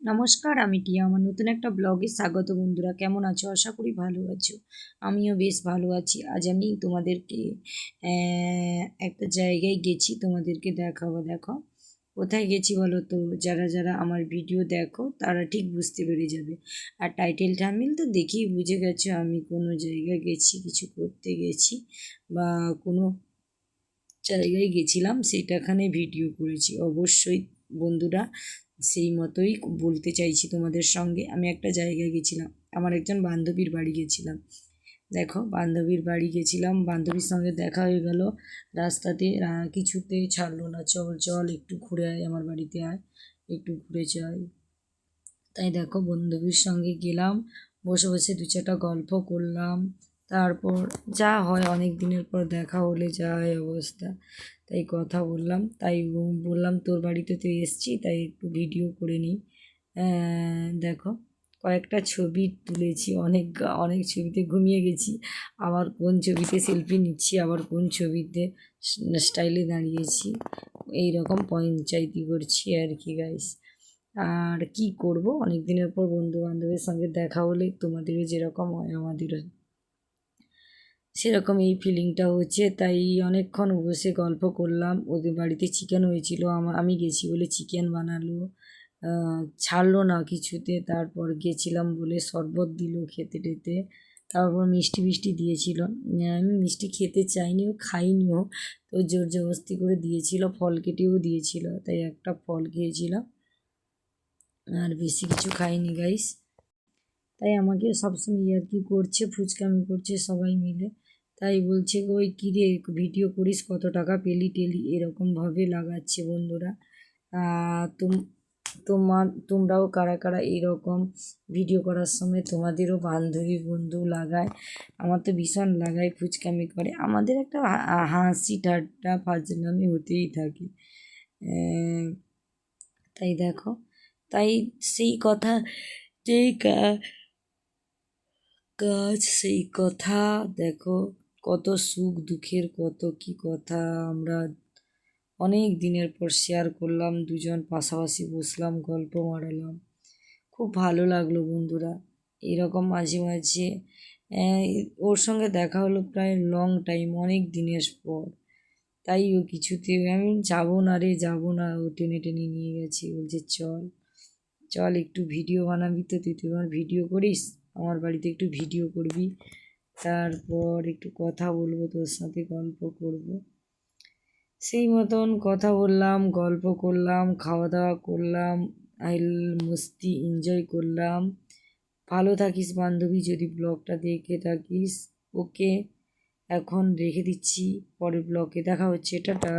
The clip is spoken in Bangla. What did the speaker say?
নমস্কার, আমি টিয়া। আমার নতুন একটা ব্লগে স্বাগত বন্ধুরা। কেমন আছো? আশা করি ভালো আছো। আমিও বেশ ভালো আছি। আজ আমি তোমাদেরকে একটা জায়গায় গেছি তোমাদেরকে দেখাবো। দেখো, কোথায় গেছি বলো তো যারা যারা আমার ভিডিও দেখো, তারা ঠিক বুঝতে পেরে যাবে। আর টাইটেল থামিল তো দেখেই বুঝে গেছো আমি কোনো জায়গায় গেছি, কিছু করতে গেছি বা কোনো জায়গায় গেছিলাম, সেটাখানে ভিডিও করেছি। অবশ্যই বন্ধুরা সেই মতোই বলতে চাইছি তোমাদের সঙ্গে। আমি একটা জায়গায় গেছিলাম আমার একজন বান্ধবীর বাড়ি গেছিলাম। দেখো বান্ধবীর বাড়ি গেছিলাম বান্ধবীর সঙ্গে দেখা হয়ে গেল। রাস্তাতে আহ, কিছুতেই ছাড়লো না চল চল একটু ঘুরে আয় আমার বাড়িতে আয় একটু ঘুরে যাই। তাই দেখো বান্ধবীর সঙ্গে গেলাম বসে বসে দু চারটা গল্প করলাম। তারপর যা হয় অনেক দিনের পর দেখা হলে যা হয় অবস্থা। তাই কথা বললাম, তাই বললাম তোর বাড়িতে তো এসছি, তাই একটু ভিডিও করে নিই। দেখো, কয়েকটা ছবি তুলেছি, অনেক অনেক ছবিতে ঘুমিয়ে গেছি। আবার কোন ছবিতে সেলফি নিচ্ছি, আবার কোন ছবিতে স্টাইলে দাঁড়িয়েছি। এই রকম পঞ্চায়েতি করছি আর কি গাইস আর কি করব? অনেক দিনের পর বন্ধু বান্ধবের সঙ্গে দেখা হলে তোমাদেরও যেরকম হয়, আমাদেরও সেরকম এই ফিলিংটা হচ্ছে। তাই অনেকক্ষণ বসে গল্প করলাম। ওদের বাড়িতে চিকেন হয়েছিল। আমা- আমি গেছি বলে চিকেন বানালো। ছাড়লো না কিছুতে। তারপর গেছিলাম বলে শরবত দিল খেতে টেতে। তারপর মিষ্টি মিষ্টি দিয়েছিল। আমি মিষ্টি খেতে চাইনি, ও খাইনিও তো জোর জবরদস্তি করে দিয়েছিল, ফল কেটেও দিয়েছিল। তাই একটা ফল খেয়েছিলাম। আর বেশি কিছু খাইনি গাইস তাই আমাকে সবসময় আর কি করছে, ফুচকামি করছে সবাই মিলে। তাই বলছে ওই কিরে ভিডিও করিস? কত টাকা পেলি টেলি? এরকমভাবে লাগাচ্ছে বন্ধুরা। তোমার তোমরাও কারা কারা এরকম ভিডিও করার সময় তোমাদেরও বান্ধবী বন্ধু লাগায়? আমার তো ভীষণ লাগায়, ফুচকামি করে। আমাদের একটা হাসি ঠাট্টা ফাজলামি হতেই থাকে। তাই দেখো। তাই সেই কথা, যেই কা- কাজ সেই কথা, দেখো। কত সুখ দুঃখের কত কি কথা আমরা অনেক দিনের পর শেয়ার করলাম, দুজন পাশাপাশি বসলাম, গল্প মারালাম খুব ভালো লাগল বন্ধুরা। এরকম মাঝে মাঝে ওর সঙ্গে দেখা হলো প্রায় লং টাইম অনেক দিনের পর। তাই ও কিছুতে, আমি যাব না রে, যাব না। ও টেনে টেনে নিয়ে গেছে, বলছে, চল চল, একটু ভিডিও বানাবি তো, তুই তুই তোমার ভিডিও করিস? আমার বাড়িতে একটু ভিডিও করবি? তারপর একটু কথা বলব, তোর সাথে গল্প করব। সেই মতন কথা বললাম, গল্প করলাম, খাওয়া দাওয়া করলাম, আইল মস্তি এনজয় করলাম। ভালো থাকিস বান্ধবী, যদি ব্লগটা দেখে থাকিস, ওকে এখন রেখে দিচ্ছি, পরের ব্লগে দেখা হচ্ছে, টাটা।